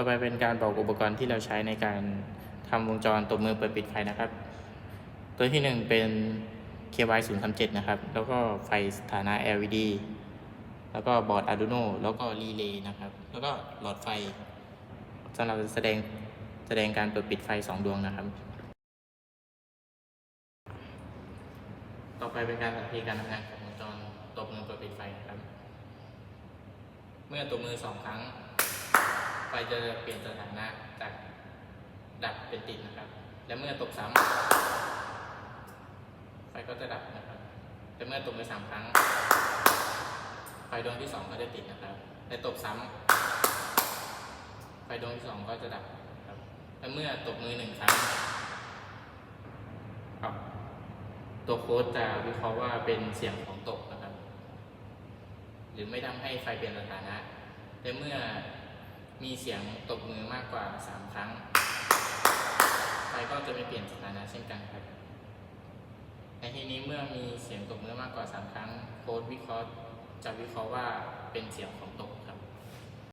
ต่อไปเป็นการบอกอุปกรณ์ที่เราใช้ในการทำวงจรตบมือเปิดปิดไฟนะครับ ตัวที่หนึ่งเป็น KY 0 3 7 นะครับ แล้วก็ไฟสถานะ LED แล้วก็บอร์ด Arduino แล้วก็รีเลย์นะครับ แล้วก็หลอดไฟสำหรับแสดงแสดงการเปิดปิดไฟสองดวงนะครับ ต่อไปเป็นการสาธิตการทำงานของวงจรตบมือเปิดปิดไฟนะครับ เมื่อตบมือสองครั้ง ไฟจะเปลี่ยนสถานะจากดับเป็นติดนะครับ และเมื่อตบซ้ำไฟก็จะดับนะครับแต่เมื่อตบมือสามครั้ง ไฟดวงที่สองก็จะติดนะครับและตบซ้ำไฟดวงที่สองก็จะดับนะครับและเมื่อตบมือหนึ่งครั้งครับตัวโค้ดจะวิเคราะห์ว่าเป็นเสียงของตกนะครับ หรือไม่ทำให้ไฟเปลี่ยนสถานะ แต่เมื่อ มีเสียงตบมือมากกว่าสามครั้ง ไฟก็จะไม่เปลี่ยนสถานะเช่นกันครับ ในที่นี้เมื่อมีเสียงตบมือมากกว่าสามครั้ง โค้ดวิเคราะห์จะวิเคราะห์ว่าเป็นเสียงของตบ